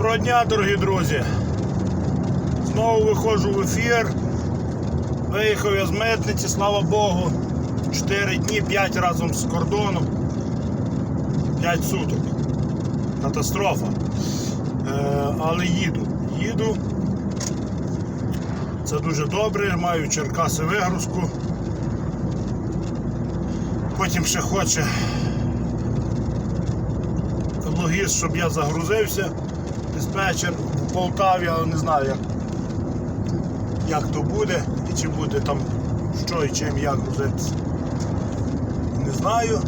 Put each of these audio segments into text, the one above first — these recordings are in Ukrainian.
Доброго дня, дорогі друзі! Знову виходжу в ефір. Виїхав я з митниці, слава Богу. 4 дні, 5 разом з кордоном. 5 суток. Катастрофа. Е, але їду. Їду. Це дуже добре, маю Черкаси вигрузку. Потім ще хоче логіст, щоб я загрузився. Диспетчер в Полтаві, але не знаю, як, як то буде і чи буде там що і чим як грузитися. Не знаю.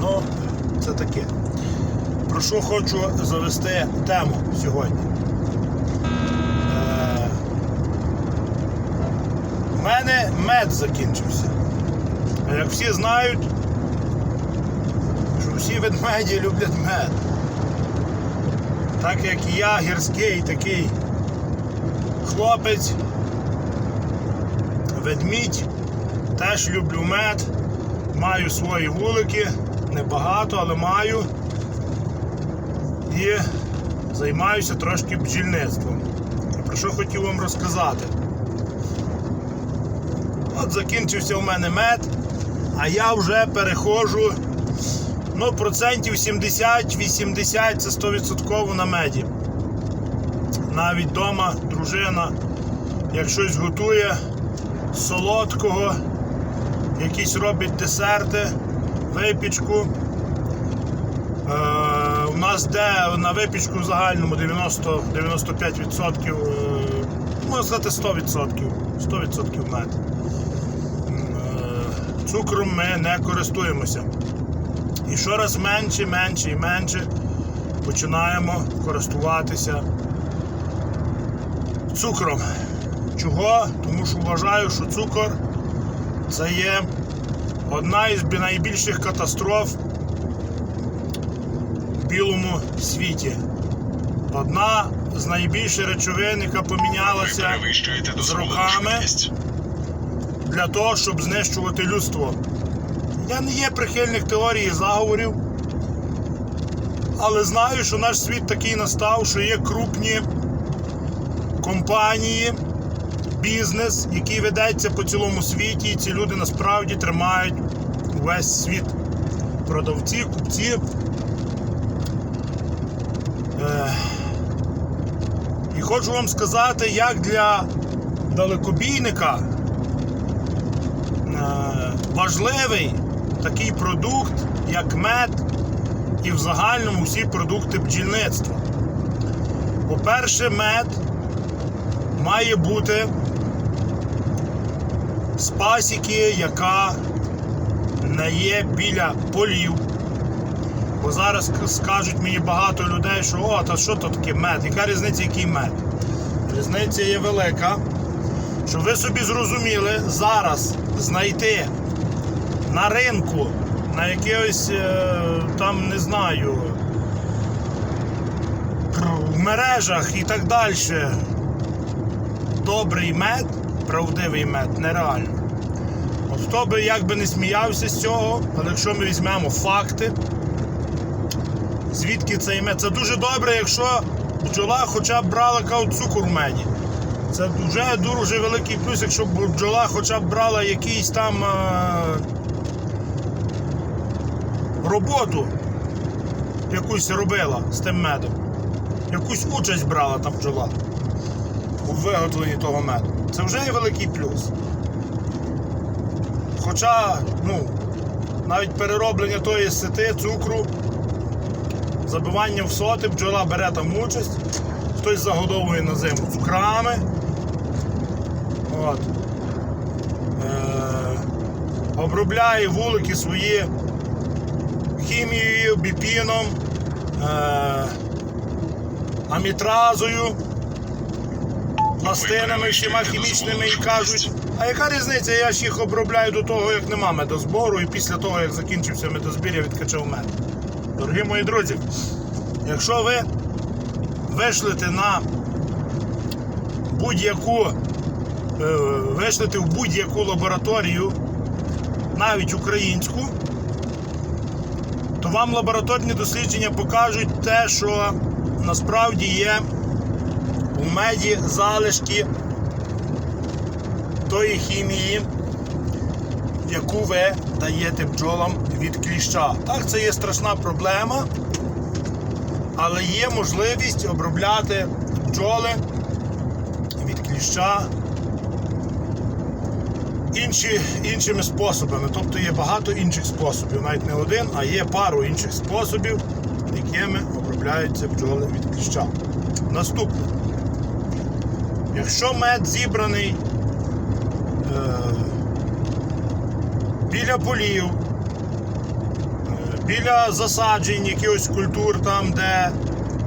Ну, це таке. Про що хочу завести тему сьогодні. Е, У мене мед закінчився. Як всі знають, що всі ведмеді люблять мед. Так як і я гірський такий хлопець, ведмідь, теж люблю мед, маю свої вулики, небагато, але маю. І займаюся трошки бджільництвом. Про що хотів вам розказати? От закінчився у мене мед, а я вже переходжу ну, процентів 70-80 це 100% на меді. Навіть вдома дружина, як щось готує солодкого, якісь робить десерти, випічку. Е, у нас де на випічку в загальному 90-95%, е, можна сказати 100%, 100% мед. Е, Цукром ми не користуємося. І щораз менше, менше і менше починаємо користуватися цукром. Чого? Тому що вважаю, що цукор це є одна із найбільших катастроф в білому світі. Одна з найбільших речовин, яка помінялася з роками. для того, щоб знищувати людство. Я не є прихильник теорії заговорів, але знаю, що наш світ такий настав, що є крупні компанії, бізнес, який ведеться по цілому світі, і ці люди насправді тримають весь світ. Продавці, купці. І хочу вам сказати, як для далекобійника е, важливий такий продукт, як мед, і в загальному всі продукти бджільництва. По-перше, мед має бути з пасіки, яка не є біля полів. Бо зараз скажуть мені багато людей, що о, та що то таке мед? Яка різниця, який мед? Різниця є велика. Щоб ви собі зрозуміли, зараз знайти на ринку, на якихось е, там, не знаю, в мережах і так далі, добрий мед, правдивий мед, нереально. От хто би як би не сміявся з цього, але якщо ми візьмемо факти, звідки цей мед, це дуже добре, якщо бджола хоча б брала каут цукор в меді. Це вже дуже великий плюс, якщо бджола хоча б брала якийсь там е, роботу, якусь робила з тим медом. Якусь участь брала та бджола у виготовленні того меду. Це вже є великий плюс. Хоча, ну, навіть перероблення тої сети, цукру, забивання в соти, бджола бере там участь, хтось загодовує на зиму цукрами. От. Е, обробляє вулики свої хімією, біпіном, е, амітразою, пластинами всіма хімічними і кажуть, а яка різниця, я ж їх обробляю до того, як нема медозбору, і після того, як закінчився медозбір, я відкачав мед. Дорогі мої друзі, якщо ви вишлете на будь-яку е, вишлете в будь-яку лабораторію, навіть українську, то вам лабораторні дослідження покажуть те, що насправді є у меді залишки тої хімії, яку ви даєте бджолам від кліща. Так, це є страшна проблема, але є можливість обробляти бджоли від кліща інші, іншими способами. Тобто є багато інших способів, навіть не один, а є пару інших способів, якими обробляються бджоли від кліща. Наступне. Якщо мед зібраний е, біля полів, е, біля засаджень якихось культур, там, де,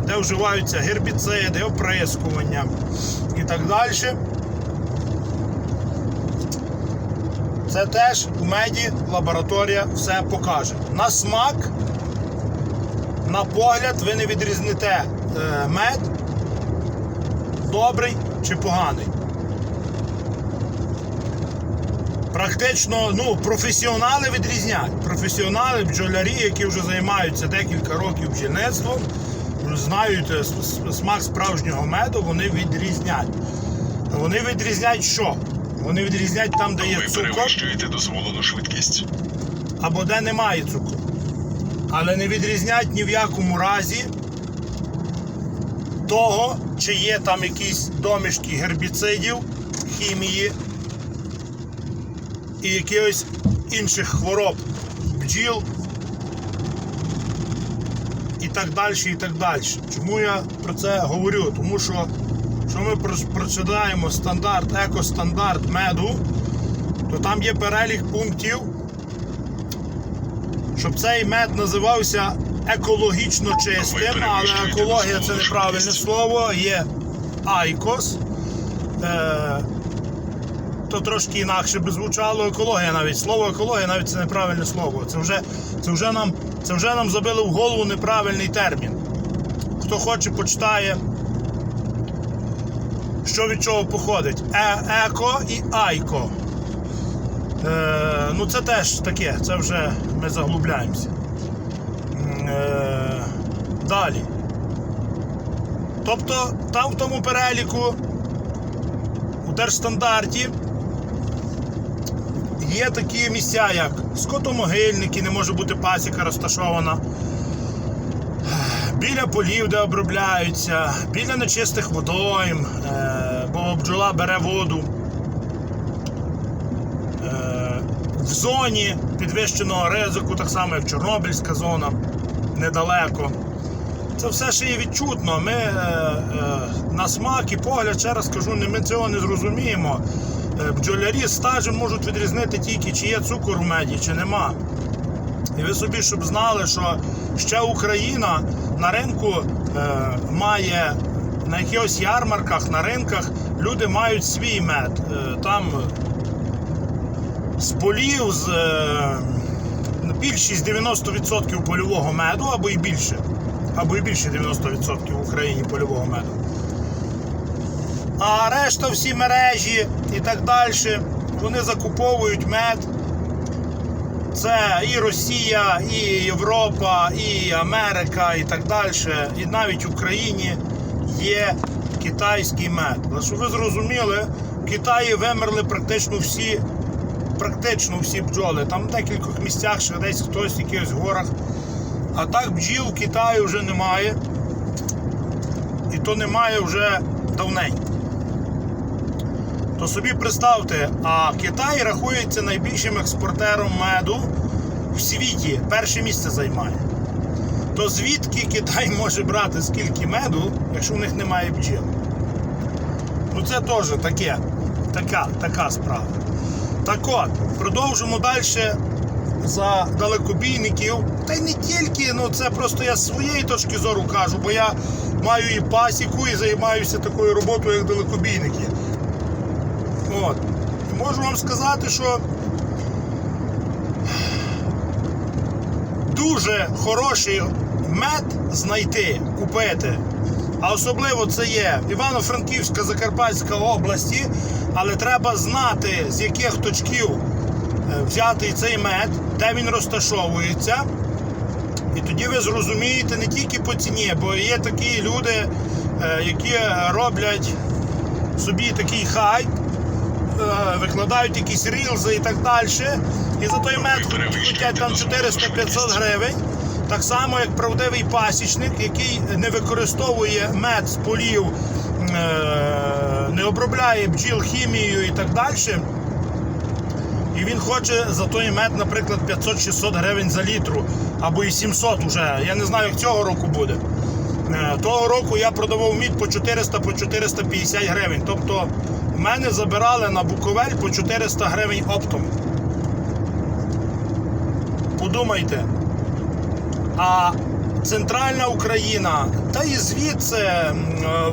де вживаються гербіциди, оприскування і так далі, це теж у меді лабораторія все покаже. На смак, на погляд, ви не відрізните е, мед, добрий чи поганий. Практично, ну, професіонали відрізняють. Професіонали, бджолярі, які вже займаються декілька років бджільництвом, знають е, смак справжнього меду, вони відрізняють. Вони відрізняють що? Вони відрізняють там, де є Ви цукор перевищуєте дозволену швидкість. або де немає цукру. Але не відрізнять ні в якому разі того, чи є там якісь домішки гербіцидів, хімії і якихось інших хвороб, бджіл і так далі, і так далі. Чому я про це говорю? Тому що, що ми прочитаємо стандарт, екостандарт меду, то там є перелік пунктів, щоб цей мед називався екологічно чистим, але екологія це неправильне слово, є айкос. Е, то трошки інакше би звучало екологія навіть. Слово екологія навіть це неправильне слово. Це вже, це вже, нам, це вже нам забили в голову неправильний термін. Хто хоче, почитає, що від чого походить. Е, еко і айко. Е, ну це теж таке, це вже ми заглубляємося. Е, далі. Тобто там в тому переліку у держстандарті є такі місця, як скотомогильники, не може бути пасіка розташована. Біля полів, де обробляються, біля нечистих водойм, е, бо бджола бере воду. Е, в зоні підвищеного ризику, так само як Чорнобильська зона, недалеко. Це все ще є відчутно. Ми е, е, на смак і погляд, ще раз кажу, ми цього не зрозуміємо. Е, бджолярі стажем можуть відрізнити тільки, чи є цукор у меді, чи нема. І ви собі, щоб знали, що ще Україна на ринку е, має на якихось ярмарках, на ринках люди мають свій мед. Е, там з полів, з е, більшість 90% польового меду, або і більше. Або і більше 90% в Україні польового меду. А решта всі мережі і так далі, вони закуповують мед. Це і Росія, і Європа, і Америка, і так далі. І навіть в Україні є китайський мед. Але щоб ви зрозуміли, в Китаї вимерли практично всі, практично всі бджоли. Там в декількох місцях ще десь хтось якихось горах. А так бджіл в Китаї вже немає. І то немає вже давненько. То собі представте, а Китай рахується найбільшим експортером меду в світі. Перше місце займає. То звідки Китай може брати скільки меду, якщо в них немає бджіл? Ну це теж таке, така, така справа. Так от, продовжимо далі за далекобійників. Та й не тільки, ну це просто я з своєї точки зору кажу, бо я маю і пасіку, і займаюся такою роботою, як далекобійники. От. І можу вам сказати, що дуже хороший мед знайти, купити. А особливо це є Івано-Франківська, Закарпатська області, але треба знати, з яких точків е, взяти цей мед, де він розташовується. І тоді ви зрозумієте не тільки по ціні, бо є такі люди, е, які роблять собі такий хайп, викладають якісь рілзи і так далі. І за той мед хотять там 400-500 гривень. Так само, як правдивий пасічник, який не використовує мед з полів, е, не обробляє бджіл хімією і так далі. І він хоче за той мед, наприклад, 500-600 гривень за літру, або і 700 вже. Я не знаю, як цього року буде. Е, Того року я продавав мід по 400 по 450 гривень. Тобто в мене забирали на Буковель по 400 гривень оптом. Подумайте. А центральна Україна, та і звідси е,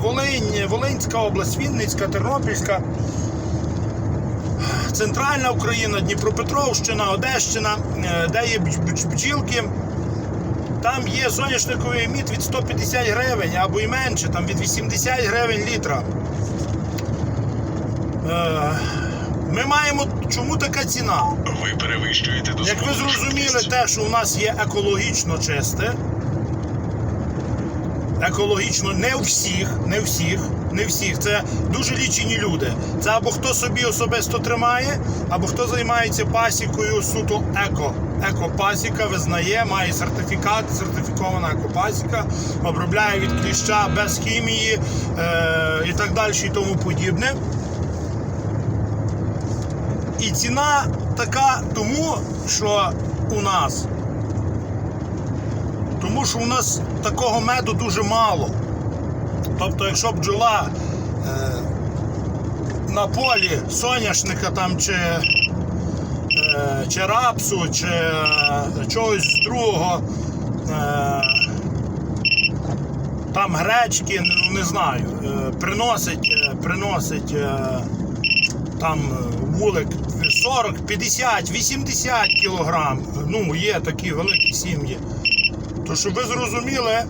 Волинь, Волинська область, Вінницька, Тернопільська. Центральна Україна, Дніпропетровщина, Одещина, е, де є бдж- бдж- бджілки. Там є соняшниковий мід від 150 гривень або й менше, там від 80 гривень літра. Е, Ми маємо чому така ціна? Ви перевищуєте до Як ви зрозуміли, те, що у нас є екологічно чисте. Екологічно не у всіх, не всіх, не всіх. Це дуже лічені люди. Це або хто собі особисто тримає, або хто займається пасікою суто еко. Екопасіка визнає, має сертифікат, сертифікована екопасіка, обробляє від кліща без хімії е- і так далі, і тому подібне. І ціна така тому, що у нас. Тому що у нас такого меду дуже мало. Тобто, якщо бджола е, на полі соняшника там чи, чи рапсу, чи е, чогось другого, е, там гречки, ну не знаю, е, приносить, е, приносить е, там е, вулик 40, 50, 80 кілограм. Ну, є такі великі сім'ї. То щоб ви зрозуміли,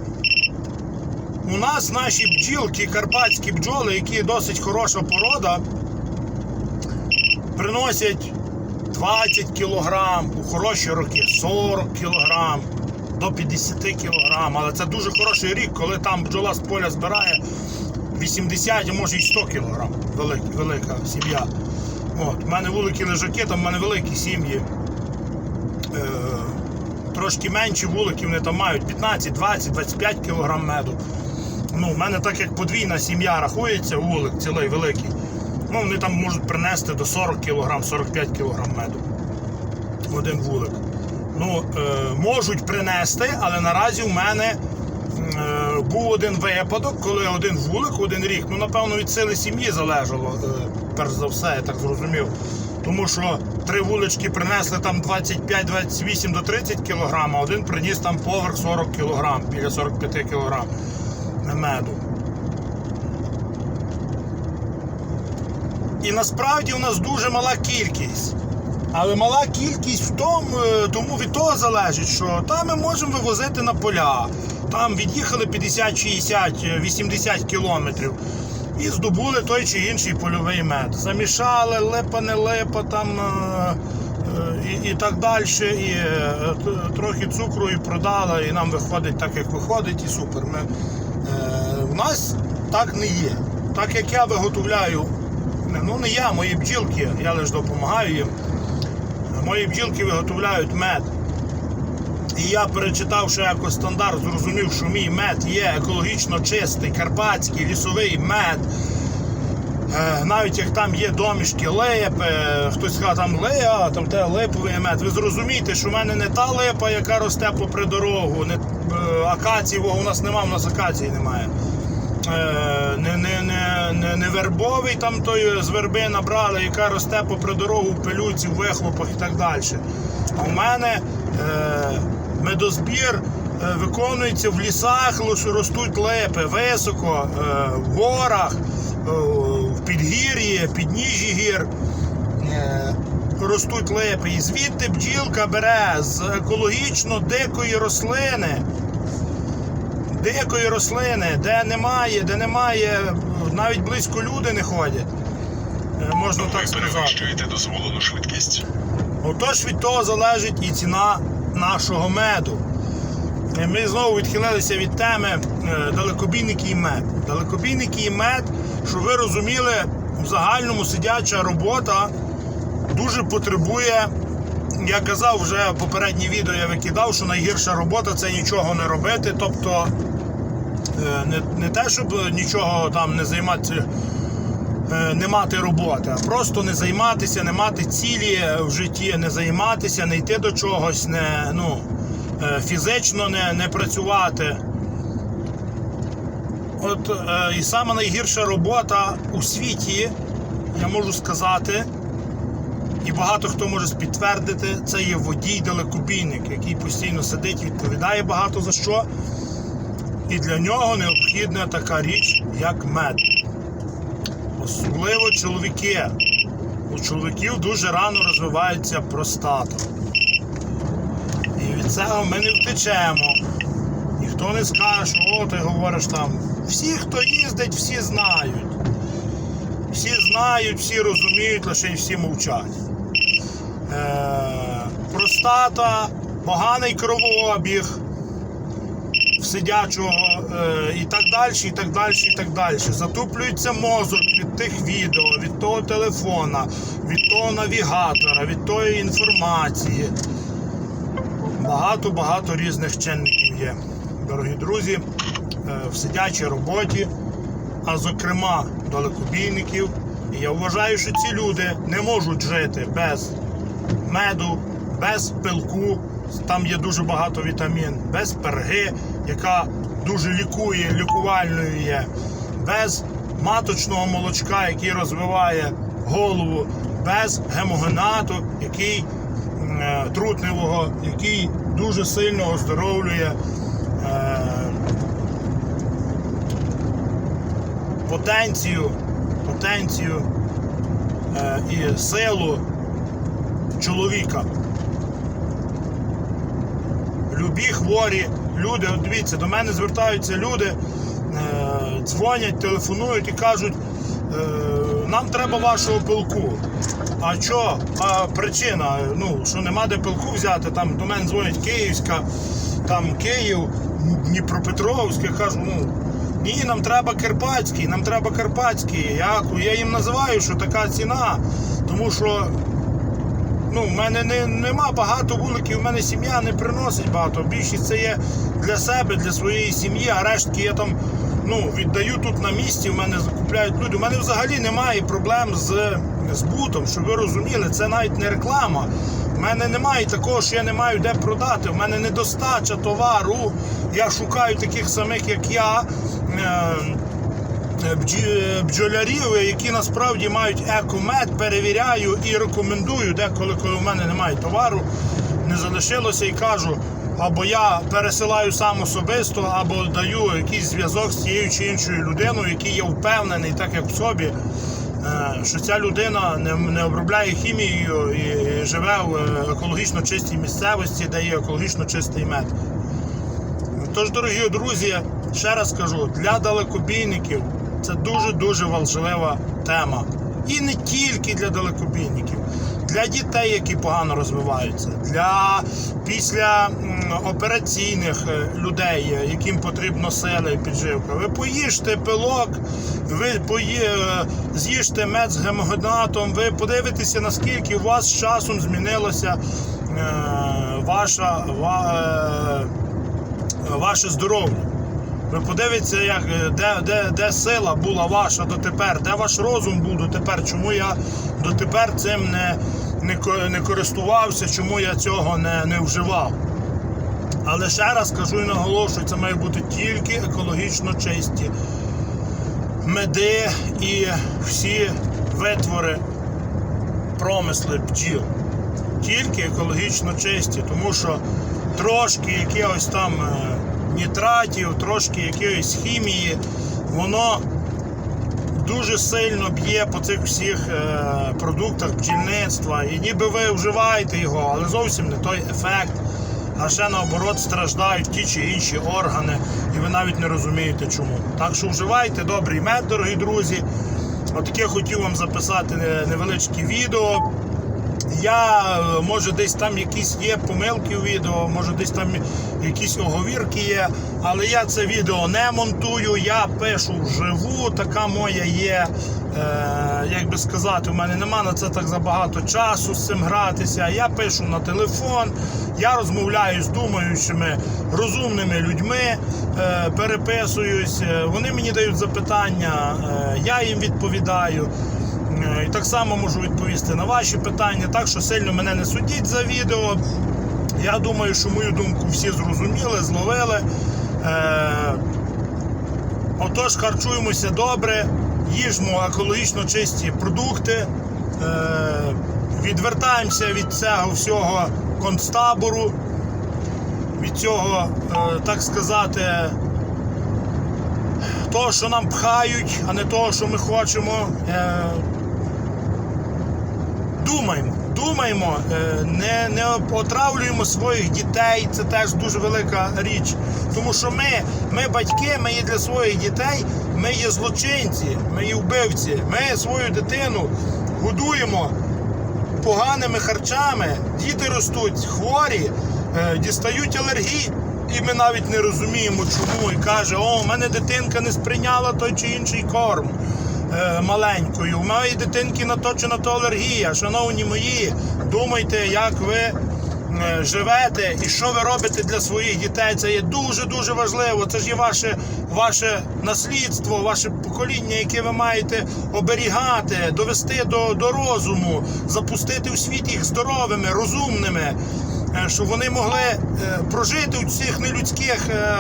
у нас наші бджілки, карпатські бджоли, які досить хороша порода, приносять 20 кілограм, у хороші роки 40 кілограм, до 50 кілограм. Але це дуже хороший рік, коли там бджола з поля збирає 80, а може і 100 кілограм. Велика, велика сім'я. От, у мене великі лежаки, там в мене великі сім'ї. Е, трошки менші вулики, вони там мають 15, 20, 25 кілограм меду. Ну, в мене так як подвійна сім'я рахується, вулик цілий великий. Ну, вони там можуть принести до 40 кілограм, 45 кілограм меду. Один вулик. Ну, е, можуть принести, але наразі в мене е, був один випадок, коли один вулик, один рік, ну, напевно, від сили сім'ї залежало, е, перш за все, я так зрозумів. Тому що три вулички принесли там 25, 28 до 30 кілограм, а один приніс там поверх 40 кілограм, біля 45 кілограм меду. І насправді у нас дуже мала кількість. Але мала кількість в тому, е, тому від того залежить, що там ми можемо вивозити на поля. Там від'їхали 50, 60, е, 80 кілометрів і здобули той чи інший польовий мед. Замішали, липа, не липа, там е, е, і, і так далі. І трохи цукру і продали, і нам виходить так, як виходить, і супер. Ми, у нас так не є. Так як я виготовляю, ну не я, мої бджілки, я лише допомагаю їм. Мої бджілки виготовляють мед. І я, перечитавши екостандарт, зрозумів, що мій мед є екологічно чистий, карпатський, лісовий мед. Е, Навіть як там є домішки липи, хтось сказав там лея, там те липовий мед. Ви зрозумієте, що в мене не та липа, яка росте попри дорогу, не е, акації, у нас нема, у нас акації немає. Е, Не, не, не, не, не вербовий там той з верби набрали, яка росте попри дорогу в пилюці, в вихлопах і так далі. А в мене е, медозбір е, виконується в лісах, ростуть липи високо, е, в горах, е, в підгір'ї, підніжжі гір. Е, Ростуть липи. І звідти бджілка бере з екологічно дикої рослини дикої рослини, де немає, де немає, навіть близько люди не ходять. Е, Можна Ви так сказати. перевищуєте дозволену швидкість. Отож від того залежить і ціна нашого меду. Е, Ми знову відхилилися від теми е, далекобійники і мед. Далекобійники і мед, щоб ви розуміли, в загальному сидяча робота дуже потребує. Я казав вже попереднє відео, я викидав, що найгірша робота це нічого не робити. Тобто не, не те, щоб нічого там не займатися, е, не мати роботи, а просто не займатися, не мати цілі в житті, не займатися, не йти до чогось, не, ну, е, фізично не, не працювати. От е, і сама найгірша робота у світі, я можу сказати, і багато хто може підтвердити, це є водій-далекобійник, який постійно сидить, відповідає багато за що. І для нього необхідна така річ, як мед. Особливо чоловіки. У чоловіків дуже рано розвивається простата. І від цього ми не втечемо. Ніхто не скаже, що о, ти говориш там. Всі, хто їздить, всі знають. Всі знають, всі розуміють, лише й всі мовчать. Е, простата, поганий кровообіг сидячого е, і так далі, і так далі, і так далі. Затуплюється мозок від тих відео, від того телефона, від того навігатора, від тої інформації. Багато-багато різних чинників є, дорогі друзі, е, в сидячій роботі, а зокрема далекобійників. І я вважаю, що ці люди не можуть жити без меду, без пилку, там є дуже багато вітамін, без перги, яка дуже лікує, лікувальною є, без маточного молочка, який розвиває голову, без гемогенату, який е, трутневого, який дуже сильно оздоровлює е, потенцію, потенцію е, і силу чоловіка. Любі хворі люди, от дивіться, до мене звертаються люди, е, дзвонять, телефонують і кажуть, е, нам треба вашого пилку. А що? А причина, ну, що нема де пилку взяти, там до мене дзвонять Київська, там Київ, Дніпропетровськ, я кажу, ну. Ні, нам треба Карпатський, нам треба Карпатський. Я, я їм називаю, що така ціна, тому що ну, в мене не, нема багато вуликів, в мене сім'я не приносить багато. Більшість це є для себе, для своєї сім'ї, а рештки я там ну, віддаю тут на місці, в мене закупляють люди. У мене взагалі немає проблем з збутом, щоб ви розуміли, це навіть не реклама. У мене немає такого, що я не маю де продати. У мене недостача товару. Я шукаю таких самих, як я. Е, бджі- бджолярів, які насправді мають екомед, перевіряю і рекомендую деколи, коли в мене немає товару, не залишилося і кажу. Або я пересилаю сам особисто, або даю якийсь зв'язок з тією чи іншою людиною, який я впевнений, так як в собі, е, що ця людина не, обробляє хімією і живе в е, екологічно чистій місцевості, де є екологічно чистий мед. Тож, дорогі друзі, ще раз кажу, для далекобійників це дуже-дуже важлива тема. І не тільки для далекобійників, для дітей, які погано розвиваються, для після операційних е, людей, е, яким потрібно сила і підживка. Ви поїжте пилок, ви пої... е, з'їжте мед з гемогенатом, ви подивитеся, наскільки у вас з часом змінилося е, ваша. Ва... ваше здоров'я. Ви подивіться, як, е, де, де, де сила була ваша дотепер, де ваш розум був дотепер, чому я дотепер цим не, не, не користувався, чому я цього не, не вживав. Але ще раз кажу і наголошую, це має бути тільки екологічно чисті меди і всі витвори, промисли бджіл тільки екологічно чисті, тому що трошки якихось там е, нітратів, трошки якоїсь хімії, воно дуже сильно б'є по цих всіх е, продуктах бджільництва. І ніби ви вживаєте його, але зовсім не той ефект. А ще наоборот страждають ті чи інші органи, і ви навіть не розумієте чому. Так що вживайте добрий мед, дорогі друзі. Отаке хотів вам записати е, невеличке відео. Я е, може десь там якісь є помилки у відео, може десь там якісь оговірки є, але я це відео не монтую, я пишу вживу, така моя є. Е, як би сказати, у мене нема на це так забагато часу з цим гратися. Я пишу на телефон, я розмовляю з думаючими розумними людьми, е, переписуюсь. е, Вони мені дають запитання, е, я їм відповідаю. Так само можу відповісти на ваші питання. Так що сильно мене не судіть за відео. Я думаю, що мою думку всі зрозуміли, зловили. Е, Отож, харчуємося добре, їжмо екологічно чисті продукти, е, відвертаємося від цього всього концтабору, від цього, е, так сказати, того, що нам пхають, а не того, що ми хочемо. Е, думаємо, думаємо, е, не, не отравлюємо своїх дітей. Це теж дуже велика річ. Тому що ми, ми батьки, ми є для своїх дітей, ми є злочинці, ми є вбивці. Ми свою дитину годуємо поганими харчами, діти ростуть хворі, е, дістають алергії. І ми навіть не розуміємо, чому. І каже, о, у мене дитинка не сприйняла той чи інший корм маленькою. У моєї дитинки на то алергія. Шановні мої, думайте, як ви е, живете і що ви робите для своїх дітей. Це є дуже-дуже важливо. Це ж є ваше, ваше наслідство, ваше покоління, яке ви маєте оберігати, довести до, до розуму, запустити у світ їх здоровими, розумними. е, Щоб вони могли е, прожити у цих нелюдських е,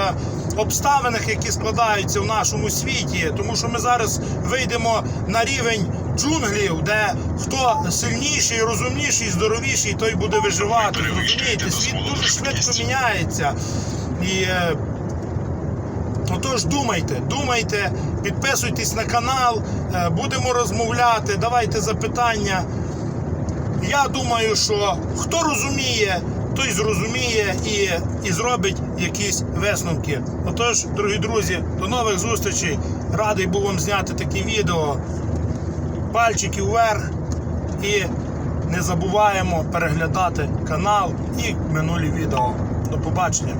обставинах, які складаються в нашому світі, тому що ми зараз вийдемо на рівень джунглів, де хто сильніший, розумніший, здоровіший, той буде виживати. Розумієте, світ дуже швидко міняється. І е, Отож, думайте, думайте, підписуйтесь на канал, е, будемо розмовляти, давайте запитання. Я думаю, що хто розуміє, той зрозуміє і, і зробить якісь висновки. Отож, дорогі друзі, до нових зустрічей. Радий був вам зняти таке відео. Пальчики вверх і не забуваємо переглядати канал і минулі відео. До побачення.